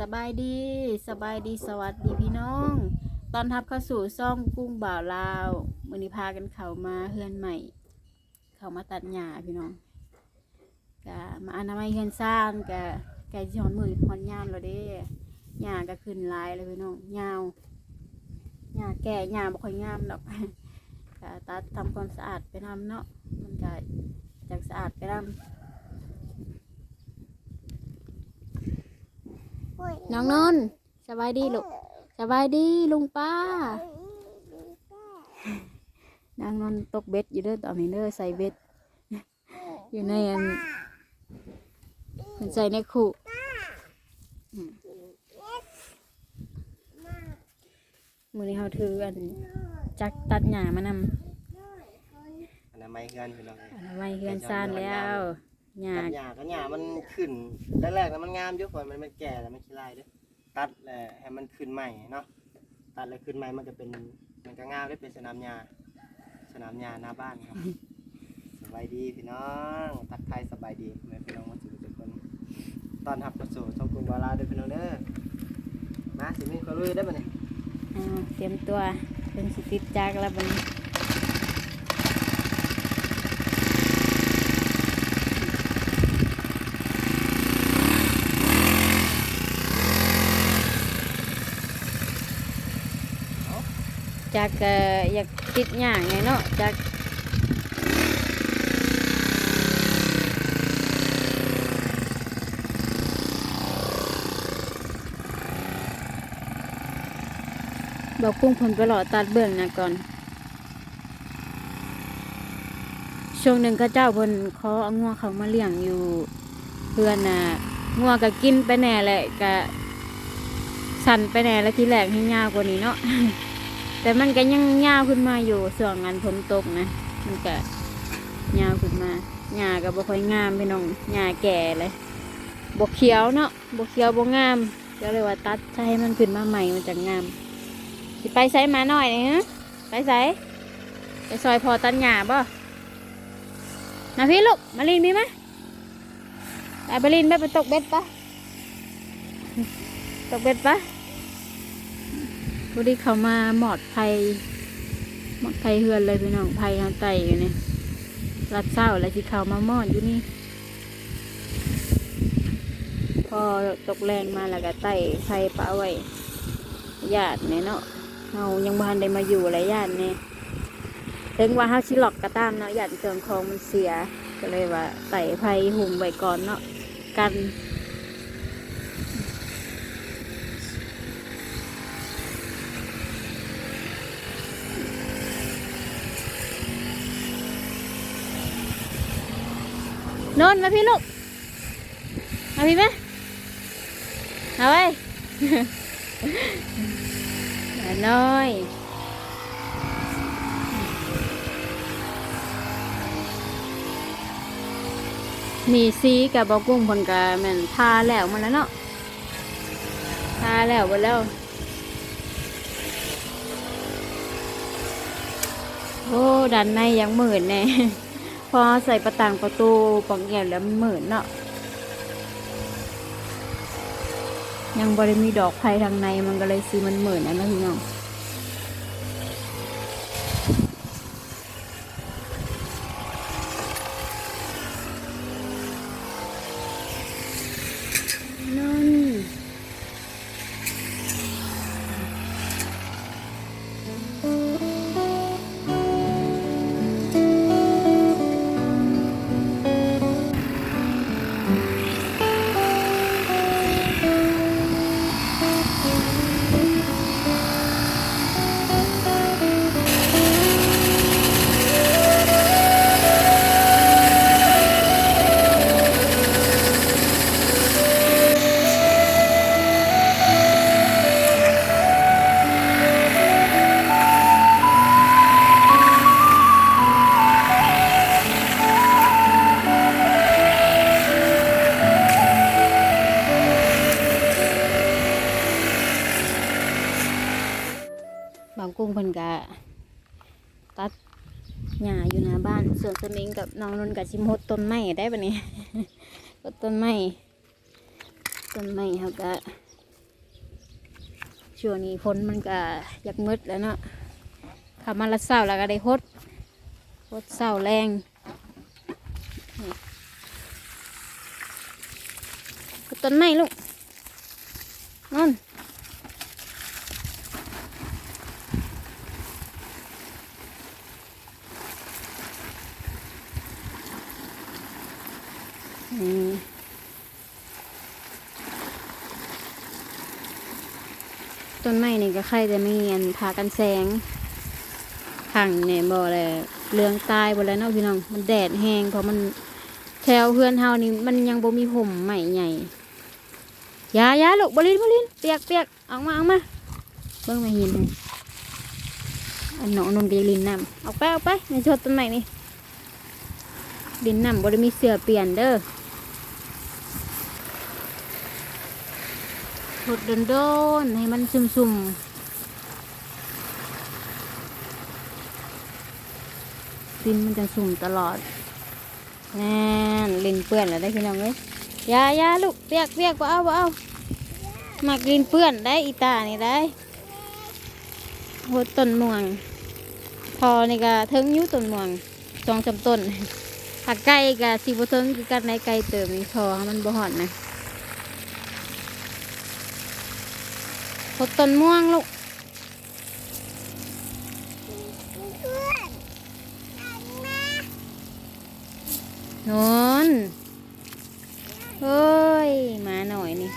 สบายดีสบายดีสวัสดีพี่น้อง ตอนทับเข้าสู่ซ่องกุ้งบ่าวลาวมือนี้พากันเขามาเฮือนใหม่ เขามาตัดหญ้าพี่น้องกะมาอนามัยเฮือนซ่านกะไก่ที่หอนมือหอนยามแล้วเด้หญ้าก็ขึ้นลายเลยพี่น้องยาวหญ้าแก่หญ้าบ่ค่อยงามดอกกะตัดทำความสะอาดไปนำเนาะมันก็จากสะอาดไปนำ น้องนนท์สบายดีลูกสบายดีลุงป้า นางนนท์ตกเบ็ดอยู่เด้อตอนนี้เด้อใส่เบ็ด อยู่ในอันมันใส่ในขู่อืมมือนี้เขาถืออันจักตัดหญ้ามานำอนามัยเฮือนพี่น้องเอ้ยอันนั้นไว้เฮือนซ่านแล้ว หญ้าตัดหญ้าก็หญ้ามันขึ้นแรกๆแล้วมันงามอยู่ก่อนมันมันแก่แล้วมันขี้ลายเด้อตัดแล้วให้มันขึ้นใหม่เนาะตัดแล้วขึ้นใหม่มันก็เป็นมันก็งามได้เป็นสนามหญ้าสนามหญ้าหน้าบ้านครับสบายดีพี่น้องทักทายสบายดีแม่พี่น้องมาสู่ทุกคนตอนรับกระสู่ช่องกรุงวาลาเด้อพี่น้องเด้อมาสิมีคนลุยได้อบ่เนี่ยอ่าเตรียมตัวเป็นสิติดจักแล้วบัดน จักอ่ออยากติดอย่างไงเนาะจักบอกกุ้งผลไปหล่อตัดเบื้องนะก่อน ช่วงหนึ่งเข้าเจ้าพิ่นขอเอางัวเขามาเลี้ยงอยู่เพื่อนน่ะงัวก็กินไปแน่แหละก็สั่นไปแน่แล้วทีแรกให้ยาวกว่านี้เนาะ แต่มันก็ยังยาวขึ้นมาอยู่ส่วนงานฝนตกนะ มันก็ยาวขึ้นมาหญ้าก็บ่ค่อยงามพี่น้องหญ้าแก่เลยบกเขียวเนาะบกเขียวบกงามก็เลยว่าตัดใช้มันขึ้นมาใหม่มันจะงามสิไปใส่มาหน่อยนี่ฮะไปใส่ไปซอยพอตัดหญ้าบ่มาพี่ลูกมาลินพี่ไหมไปไปลินไปไปตกเบ็ดปะตกเบ็ดปะ พอดีเขามาหมอดไผ่หมอดไผ่เฮือนเลยพี่น้องไผ่เขาไต่อยู่นี่รัดเศร้าอะไรที่เขามาหมอดอยู่นี่ พอตกแรงมาแล้วก็ไต่ไผ่ปะไว้ญาติเนี่ยเนาะเรายังบ้านได้มาอยู่อะไรญาติเนี่ยถึงว่าเฮาชิลอกกระตามเนาะญาติเครื่องคองมันเสียก็เลยว่าไต่ไผ่หุ่มไว้ก่อนเนาะกัน นนมาพี่ลูก มาพี่ไหมเอาไว้น้อยมีซีกับบอกุ้งผลกะแม่นทาแล้วมันแล้วเนาะทาแล้วหมดแล้ว โอ้ดันในยังหมื่นแน่ อใส่ประต่างประตูปองแก้วแล้วมันหมือนเนาะยังบริมีดอกไผ่ทางในมันก็เลยซีมันเหมือนนะนะพี่น้อง เพิ่นกะตัดหญ้าอยู่หน้าบ้าน ส่วนสมิงกับน้องนนกับชิมฮดต้นไม้ได้ปะเนี่ยรดต้นไม้ต้นไม้เขาก็ช่วงนี้ฝนมันก็อยากมืดแล้วเนาะขับมาละเศร้าแล้วก็ได้ฮดฮดเศร้าแรงต้นไม้ลูกนอนอืม ต้นไม้นี่ก็ใครจะมีอันพากันแสงขังเนี่ยบ่เลยเรืองตายบ่แล้วเนาะพี่น้อง มันแดดแห้งเพราะมันแถวเพื่อนเฮานี่มันยังบ่มีห่มใหม่ใหญ่ยายาลูกบลินบลินเปียกเปียกเอามาเอามาเบิ่งมาหินให้อันน้องนนท์ก็จะลินน้ำเอาไปเอาไปในชดต้นไม้นี่ลินน้ำบ่ได้มีเสือเปลี่ยนเด้อ หดโดนๆให้มันซุ่มๆดินมันจะสุ่มตลอดแน่นลินเปื้อนแล้วได้พี่น้องเอ้ยยายาลูกเปียกเปียกบ่เอาบ่เอามักลินเปื้อนได้อีตานี่ได้โหต้นม่วง พอนี่ก็เทิงยุ่ต้นม่วงสองสามต้นผักไก่กับสีบเทิงคือกันในไก่เติมนี่พอให้มันบ่หอนนะ พดต้นม่วงลูกนอนเฮ้ย มาหน่อยนี่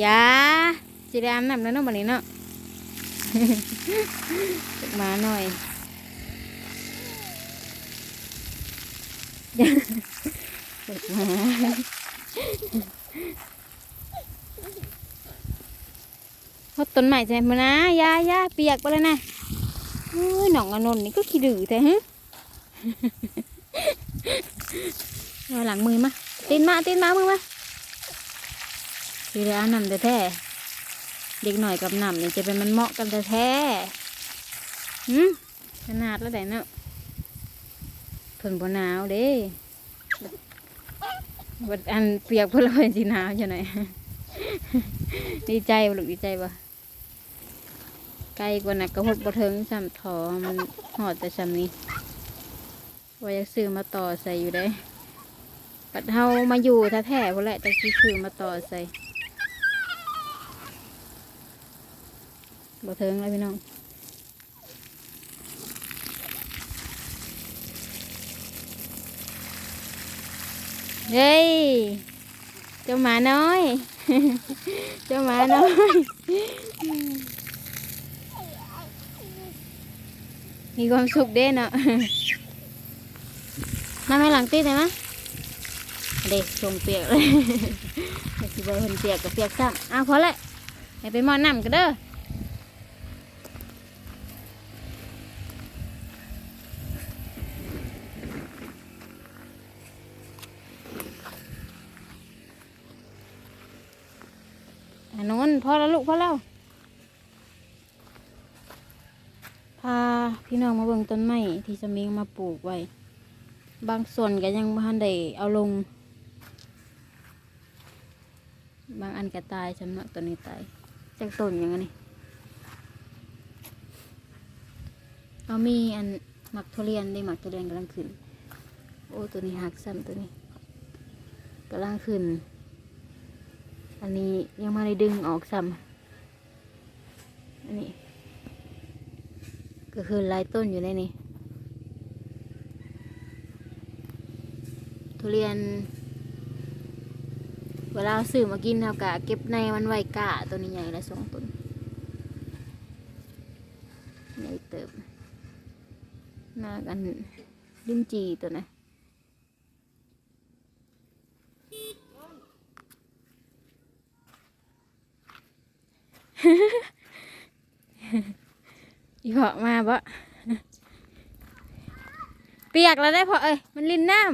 อยาสิได้อาบน้ำแล้วเนาะบัดนี้เนาะมาหน่อยเด็กมา พดต้นใหม่ใช่ไหมนะยายาเปียกไปเลยนะโอ้ยหนองอนนท์นี่ก็ขี้ดื้อแต่ฮะเอาหลังมือมาตีนมาตีนมามือมาทีเดียวนำแต่แท้เด็กหน่อยกับนำนี่จะเป็นมันเหมาะกันแต่แท้หืมขนาดแล้วแต่เนาะทนบนหนาวเด้ บดอันเปียกเพื่อเราเป็นสีหนาวใช่ไหมดีใจบ่ลูกดีใจบ่ไกลกว่านักกระหดบ่เทิงซ้ำถอมันหอดแต่ซ้ำนี้ว่าจะซื้อมาต่อใส่อยู่ได้ปัดเฮามาอยู่แท้ๆพุ่นแหละแต่ซื้อมาต่อใส่บ่เทิงเลยพี่น้อง เฮ้ย เจ้าหมาน้อย เจ้าหมาน้อย มีความสุขเด้เนาะมาให้หลังตีได้ไหมเด็กชงเปียกเลยเด็กสิบเห็นเปียกกับเปียกซ้ำอ้าวพอละไปมอนน้ำกันเด้อ อันนู้นพอแล้วลูกพอแล้วพาพี่น้องมาเบิ่งต้นไม้ที่จะมีมาปลูกไว้ บางส่วนก็ยังบ่ทันได้เอาลง บางอันก็ตายจำเนาะต้นนี้ตายจากต้นอย่างนี้เอามีอันหมักทุเรียนได้หมักทุเรียนกำลังขึ้น โอ้ตัวนี้หักซ้ำตัวนี้กำลังขึ้น อันนี้ยังไม่ได้ดึงออกซ้ำอันนี้ ก็คือลายต้นอยู่ในนี้ทุเรียน เวลาเอาซื้อมากินเรากะเก็บในมันไว้กะตัวนี้ใหญ่ละสองต้นใหญ่เติบหน้ากันลิ้นจีตัวนะ อีพอมาบ่เปียกแล้วได้พอเอ้ยมันลินน้ำ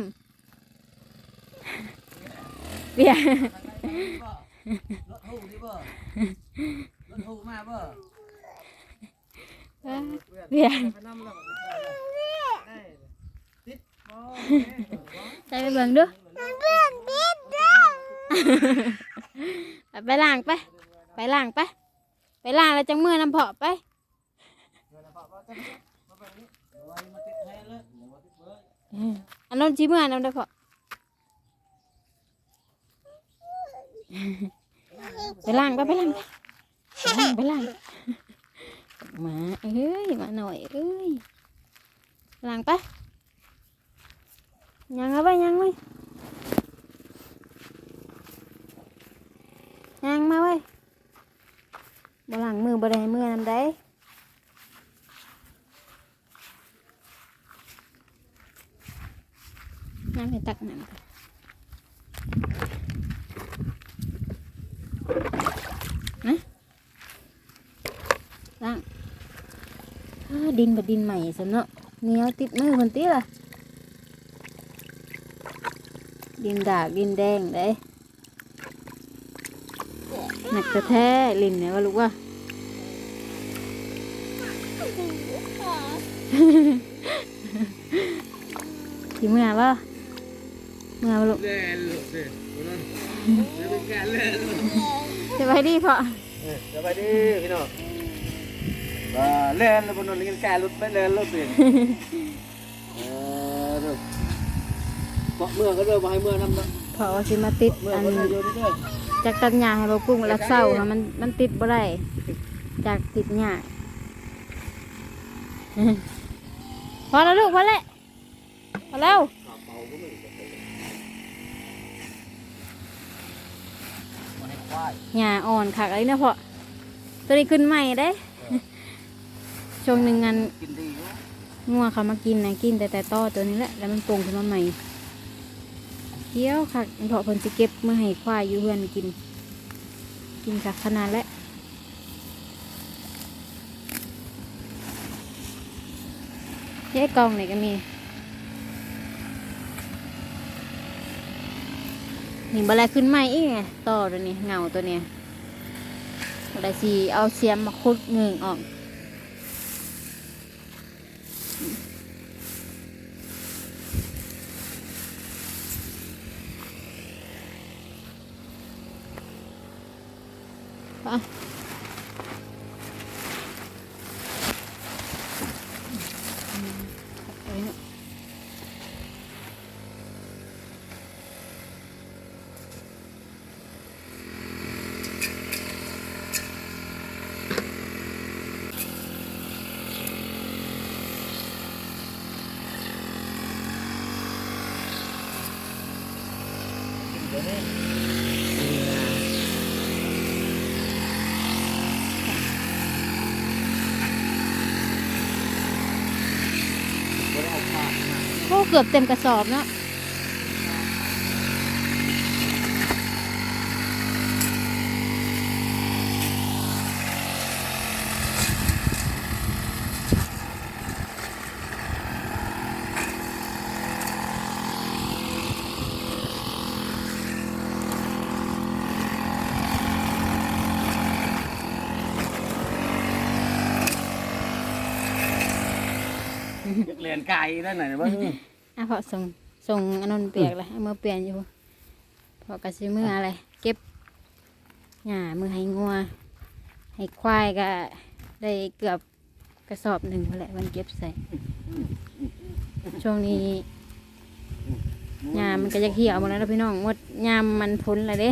เปียกรถหูดิบ่รถหูมาบ่เปียกใส่ได้ติดบ่ใจไปเบิ่งดูไปล้างไป ไปล้างไป ไปล้างแล้วจังมือน้ำเพาะไปอันนั้นจีเมื่อน้ำได้เพาะไปล้างไปไปล้างไปไปล้างไปล้างมาเอ้ยมาหน่อยเอ้ยล้างไปยังเอาไปยังไว้ยังมาไว้ บ่ล้างมือบ่ได้ให้มือนำได้น้ำให้ตักน้ำก่อนนะล้างอ้าดินบดดินใหม่สำเนาะเหนียวติดมือคนตีล่ะดินดากดินแดงเลย หนักกระแท้ลินเนี่ยว่าลูกว่าที่เมื่อว่าเมื่อว่าลูกเล่นลูกเด้อเล่นการเล่นสบายดีพอสบายดีพี่น้องว่าเล่นแล้วบนนั้นกินกายรถไปเล่นรถเปลี่ยนเออเด้อเกาะเมื่อก็เด้อบ่ให้เมื่อนำนะพอสิมาติดเมื่ออันบ่ได้อยู่นี่เด้อ จากตัดหญ้าให้บ่กุ้งรักเศร้าค่ะมันมันติดบ่ได้จากติดหญ้าพอแล้วลูกพอแล้วพอแล้วหยหญ้าอ่อนคักอะไรเนี่ยพอตัวนี้ขึ้นใหม่ได้ช่วงหนึ่งงันงัวเขามากินนะกินแต่แต่ต้อตัวนี้แหละแล้วมันโป่งขึ้นมาใหม่ เคี้ยวคักเพราะเพิ่นสิเก็บเมื่อให้ควายอยู่เพื่อนกิน กินคักขนาดแล้วเจ๊กองไหนก็มีนี่บอะไรขึ้นใหม่อีกไงต่อตัวนี้เงาตัวเนี้ยอะไรสิเอาเสียมมาคุดเงืองออก ไปไป เกือบเต็มกระสอบเนาะเรียนไกลได้หน่อยว่า อะพอส่งส่งอนนนเปียกเลยเมือเปลี่ยนอยู่พอกระซิมืออะไร เก็บหญ้ามือให้งัว ให้ควายก็ได้เกือบกระสอบหนึ่งแหละมันเก็บใส่ ช่วงนี้หญ้ามันก็จะเหี่ยวหมดแล้วพี่น้องหมดยามมันพ้นแล้วเด้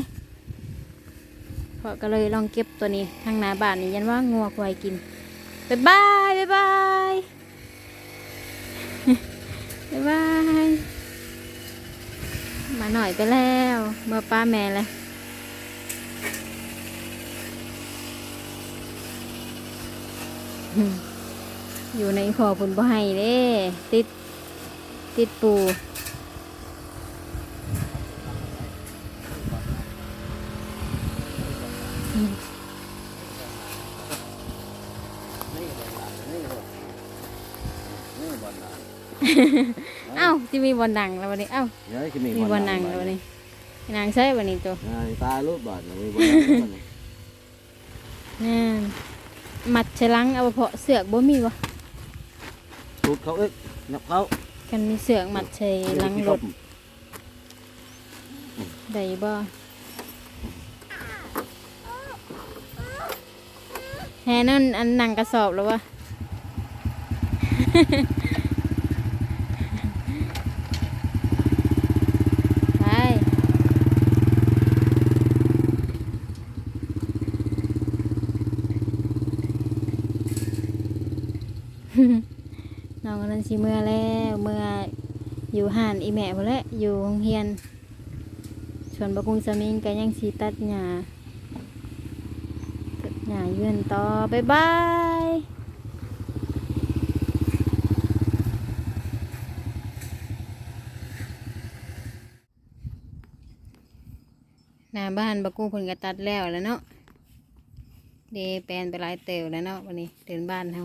พอก็เลยลองเก็บตัวนี้ทางหน้าบ้านนี่ยันว่างัวควายกินบ๊ายบายบ๊ายบาย บ๊ายบาย มาหน่อยไปแล้ว เมื่อป้าแม่เลยอยู่ในขอผลบ่ให้เด้ติด ติดปูนี่บ่ล่ะนี่บ่นี่บ่ล่ะ ที่มีบอลนังแล้ววันนี้เอ้ามีบอลนังแล้ววันนี้นางใช่วันนี้ตัวตาลูกบาดบอลนังแล้ววันนี้นี่มัดฉลังเอาเพาะเสือกบ่มีวะทุดเขาเอ๊ะนับเขากันมีเสือกมัดฉลังรถได้บ่แฮนั่นอันนังกระสอบแล้ววะ น้องกำลังสิเมื่อแล้วเมื่ออยู่ห่านอีแม่พอแล้วอยู่โรงเรียนชวนบกุงสมิงก็ยังสีตัดหญ้าตัดหญ้าเยือนต่อบ๊ายบายหน้าบ้านบกุงเพิ่นก็ตัดแล้วแล้วเนาะเดแปลนไปหลายเตวแล้วเนาะวันนี้เดินบ้านเฮา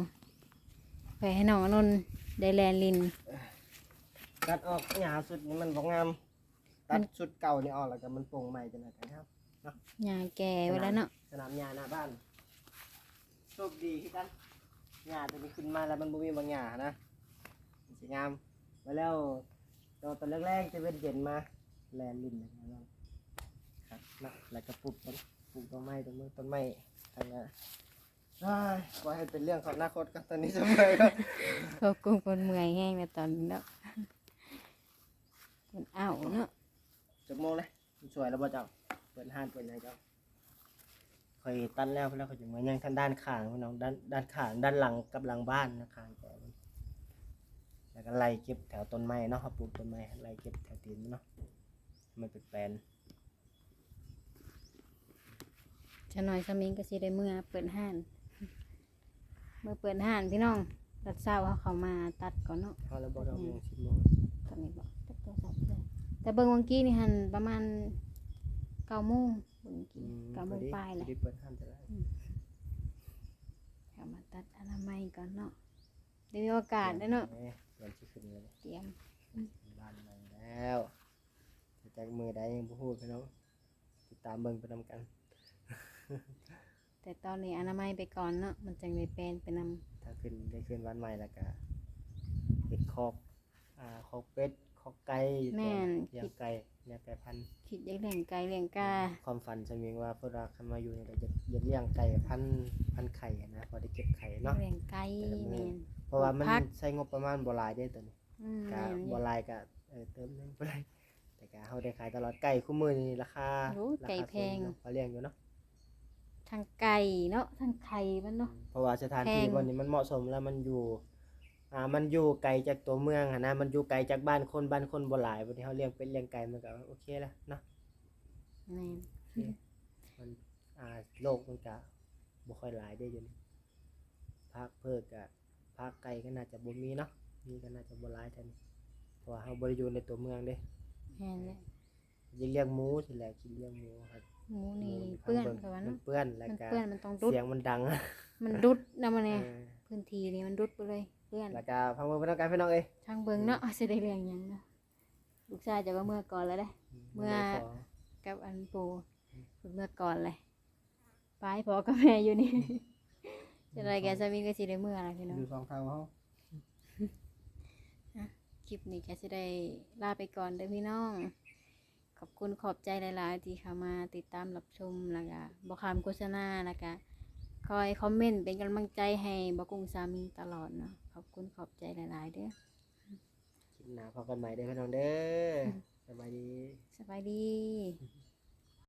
ไปให้น้องนนท์ ได้แลนลิน ตัดออกหยาสุดนี่มันบ่งาม ตัดชุดเก่านี่ออกแล้วก็มันโปร่งใหม่จังได๋กันครับหญ้าแก่ไว้แล้วเนาะ สนามหญ้าหน้าบ้านโชคดีคือกันหญ้าตัวนี้ขึ้นมาแล้วมันบ่มีบางหญ้านะมันสิงามไว้แล้วตอนตอนแรกๆจะเป็นเย็นมาแลนลิ้นนะครับครับนะแล้วก็ปลูกต้นปลูกต้นไม้ต้นมือต้นไม้ทางนั้น เอ้ยปล่อยให้เป็นเรื่องของอนาคตกันตอนนี้จะเมื่อยแล้วพวกกุ้งคนเมื่อยแห้งในตอนนี้เนาะมันอ้าวเนาะจักโมงเลยสวยแล้วบ่เจ้าเปิดห้านเปิดไหนเจ้าคอยตันแล้วเพื่อนเขาจะมายังทางด้านข้างพี่น้องด้านด้านข้างด้านหลังกับหลังบ้านนะข้างแต่มันแล้วก็ไล่เก็บแถวต้นไม้เนาะครับปลูกต้นไม้ไล่เก็บแถวตีนมันเนาะให้มันเป็นแปลน จะหน่อยสมิงก็สิได้เมื่อเปิดห้าน เมื่อเปิดห้านพี่น้องตัดเศร้าเขาเขามาตัดก่อนเนาะเอาแล้วบ่เราโมงสิบโมงตอนนี้บอกตัดโทรศัพท์เลยแต่เบิ่งวังกี้นี่หันประมาณเก้าโมงเบิ่งกี้เก้าโมงปลายแหละพอดีเปิดห้านแต่ละเขามาตัดอนามัยก่อนเนาะได้มีโอกาสได้อเนาะเอ้ยเตรียมสิขึ้นเลยเตรียมบ้านใหม่แล้วจะจากมือใดยังบ่ฮู้พี่น้องติดตามเบิ่งไปนำกัน แต่ตอนนี้อนามัยไปก่อนเนาะมันจังได้แปลนไปนำถ้าขึ้นได้ขึ้นวันใหม่แล้วก็เป็ดคอกอ่าคอกเป็ดคอกไก่อยู่แม่นเลี้ยงไก่เนี่ยไก่พันธุ์คิดอยากเลี้ยงไก่เลี้ยงกาความฝันจะมีว่าพวกเราเข้ามาอยู่เนี่ยเราจะจะเลี้ยงไก่พันธุ์พันธุ์ไข่อะนะพอได้เก็บไข่เนาะ เลี้ยงไก่แต่ละมื้อ แม่น เพราะว่ามันพัก ใช้งบประมาณบ่หลายเด้ตัวนี้อืมก็แม่นบ่หลายก็เออเติมนึงบ่ได้แต่ก็เฮาได้ขายตลอดไก่คู่มือนี่ราคาโอ้ราไก่คาแพง สูเนาะเขาเลี้ยงอยู่เนาะ ทั้งไก่เนาะทั้งไข่มันเนาะ เพราะว่าสถานที่แพงวันนี้มันเหมาะสมแล้วมันอยู่อ่ามันอยู่ไกลจากตัวเมืองอะนะมันอยู่ไกลจากบ้านคนบ้านคนบ่หลายวันนี้เฮาเลี้ยงเป็ดเลี้ยงไก่มันก็โอเคแล้วเนาะแม่นมันอ่าโลกมันก็บ่ค่อยหลายได้อยู่นี่ภาคเพิกก็ภาคไกลก็น่าจะบ่มีเนาะมีก็น่าจะบ่หลายเท่านี้เพราะว่าเฮาบ่ได้อยู่ในตัวเมืองเด้ แม่นเลย ยิงเลี้ยงหมูสิแหละกินเลี้ยงหมูครับ หมูนี่หมูเปื้อนบิ่งกับว่ามัเนาะ นเปื้อนแล้วมันก็เปื้อนมันต้องดุด เสียงมันดังมันดุดนะมันเนี่ยเออพื้นที่นี่มันดุดไปเลยเปื้อนแล้วก็พังมือไปต้องการพี่น้องเอ้ยช่างเบิ่งเนาะสิได้เลี้ยงหยังเนาะลูกชายจะว่าเมื่อก่อนแล้วเด้ เมื่อ ขกับอันปูฝึกเมื่อก่อนเลยไปพอกับแม่อยู่นี่ จะได้แกจะมีก็สิได้เมื่ออะไรพี่น้องอยู่สองทางเฮาคลิปนี้แกจะได้ลาไปก่อนเด้อพี่น้อง ขอบคุณขอบใจหลาย ๆ ที่เข้ามาติดตามรับชมแล้วก็บอกคำโฆษณาแล้วก็คอยคอมเมนต์เป็นกำลังใจให้บอกกุ้งสามีตลอดเนาะขอบคุณขอบใจหลาย ๆ เด้อคลิปหน้าพบกันใหม่เด้อพี่น้องเด้อสบายดี สบายดี